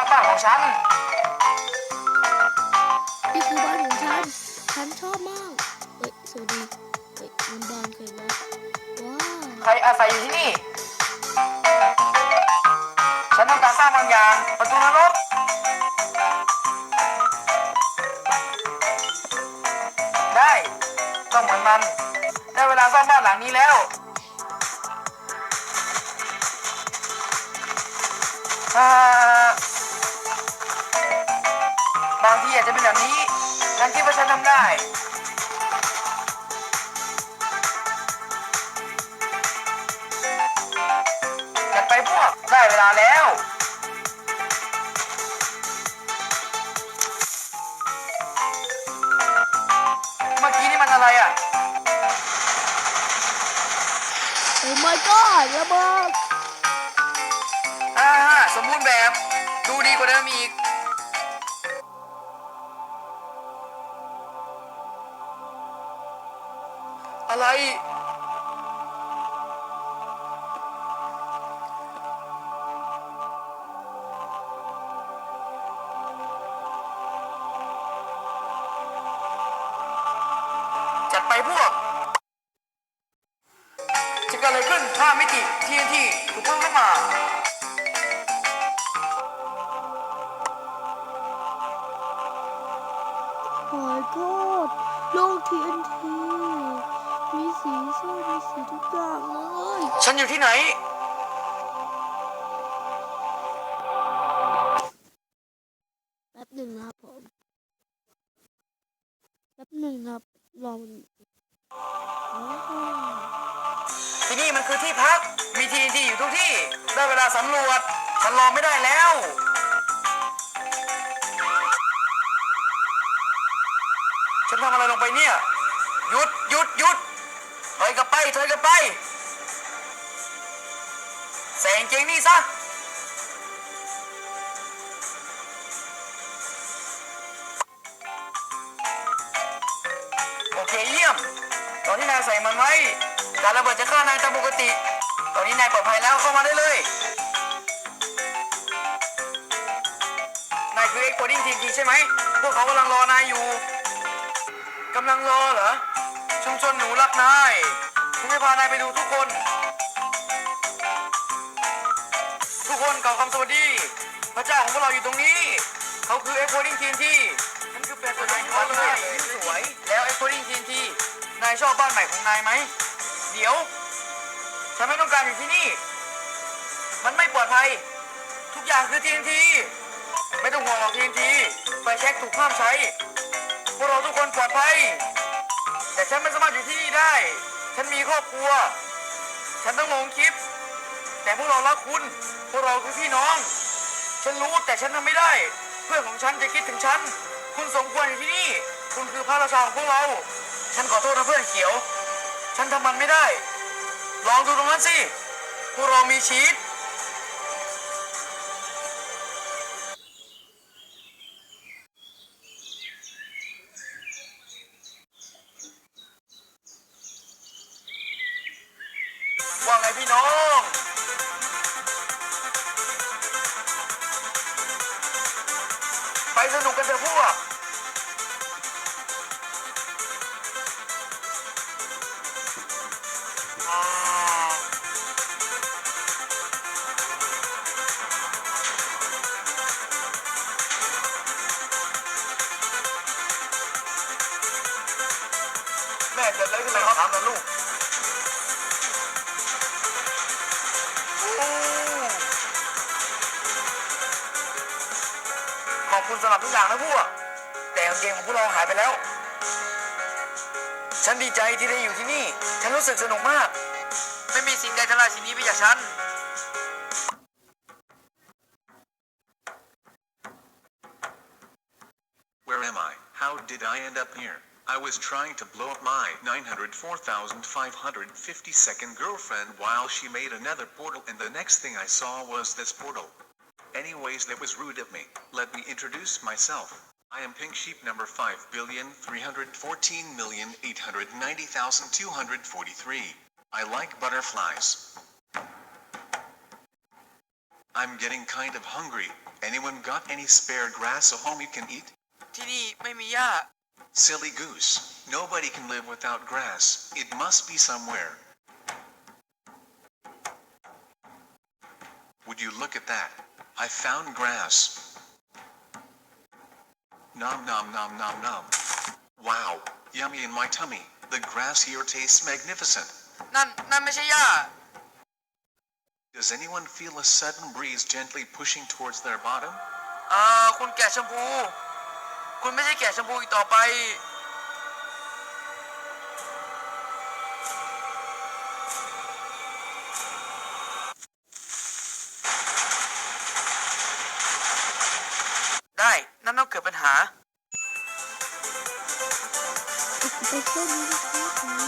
ข้บ้านของฉัน นี่คือบ้านของฉัน ฉันชอบมาก เฮ้ย สวัสดี เฮ้ยมันบางเกินแล้ว้าวใครอาศัยอยู่ที่นี่ ฉันต้องการสร้างบางอย่างประตูนรกได้ ต้องเหมือนมัน ได้เวลาสร้างบ้านหลังนี้แล้ว อ่า บางทีอาจจะเป็นแบบนี้ฉันคิดว่าฉันทำได้จัดไปพวกได้เวลาแล้วเมื่อกี้นี่มันอะไรอะ โอ้ my god ระเบิดอ่าสมบูรณ์แบบ ดูดีกว่าเดิมอีก อะไร จัดไปพวก จะเกิดอะไรขึ้นถ้ามิติ TNT ถูกเพุ่งเข้ามาโอ้ my god โลก TNT มีสีส้มมีสีทุกอย่างเลยฉันอยู่ที่ไหน แป๊บหนึ่งนะครับผม แป๊บหนึ่งนะครับรอมันอ๋อที่นี่มันคือที่พัก มีทีที่อยู่ทุกที่ ได้เวลาสำรวจ ฉันรอไม่ได้แล้วฉันทำอะไรลงไปเนี่ย หยุดหยุดหยุดถ อยกลับไปถอยกลับไปแสงเจงนี่ซะโอเคเยี่ยม ตอนที่นายใส่มันไว้การระเบิดจะฆ่านายตามปกติ ตอนนี้นายปลอดภัยแล้วเข้ามาได้เลย นายคือเอ็กโคดิ้งทีมทีใช่ไหม พวกเขากำลังรอนายอยู่กำลังรอเหรอ ชุมชนหนูรักนายฉันจะพานายไปดูทุกคน ทุกคนกล่าวคำสวัสดี พระเจ้าของพวกเราอยู่ตรงนี้ เขาคือเอ็กโคดิ้งทีมทีฉันคือเป็นตัวแทนของเขาเลยสวย แล้วเอ็กโคดิ้งทีมทีนายชอบบ้านใหม่ของนายไหม เดี๋ยว ฉันไม่ต้องการอยู่ที่นี่ มันไม่ปลอดภัย ทุกอย่างคือ TNT ไม่ต้องห่วงหรอก TNT ไฟแช็กถูกห้ามใช้ พวกเราทุกคนปลอดภัย แต่ฉันไม่สามารถอยู่ที่นี่ได้ ฉันมีครอบครัว ฉันต้องลงคลิป แต่พวกเรารักคุณ พวกเราคือพี่น้อง ฉันรู้แต่ฉันทำไม่ได้ เพื่อนของฉันจะคิดถึงฉัน คุณสมควรอยู่ที่นี่ คุณคือพระราชาของพวกเรา ฉันขอโทษนะเพื่อนเขียว ฉันทำมันไม่ได้ ลองดูตรงนั้นสิ พวกเรามีชีต พี่น้องไปสนุกกันเถอะพวกแม่เกิดอะไรขึ้นเลยครับถามนะลูก คุณสำหรับทุกอย่างนะพวก แต่กางเกงของพวกเราหายไปแล้ว ฉันดีใจที่ได้อยู่ที่นี่ ฉันรู้สึกสนุกมาก ไม่มีสิ่งใดทลายสิ่งนี้ไปจากฉัน Where am I? How did I end up here? I was trying to blow up my 904,552nd girlfriend while she made another portal and the next thing I saw was this portal. Anyways, that was rude of me. Let me introduce myself. I am Pink Sheep number 5,314,890,243. I like butterflies. I'm getting kind of hungry. Anyone got any spare grass a home you can eat? ที่นี่ไม่มีหญ้า Silly goose. Nobody can live without grass. It must be somewhere. Would you look at that? I found grass. Nom nom nom nom nom. Wow, yummy in my tummy. The grass here tastes magnificent. นั่น นั่นไม่ใช่หญ้า Does anyone feel a sudden breeze gently pushing towards their bottom? อ่า คุณแกะชมพู คุณไม่ใช่แกะชมพูอีกต่อไป ได้นต้องเกิดปัญหาไป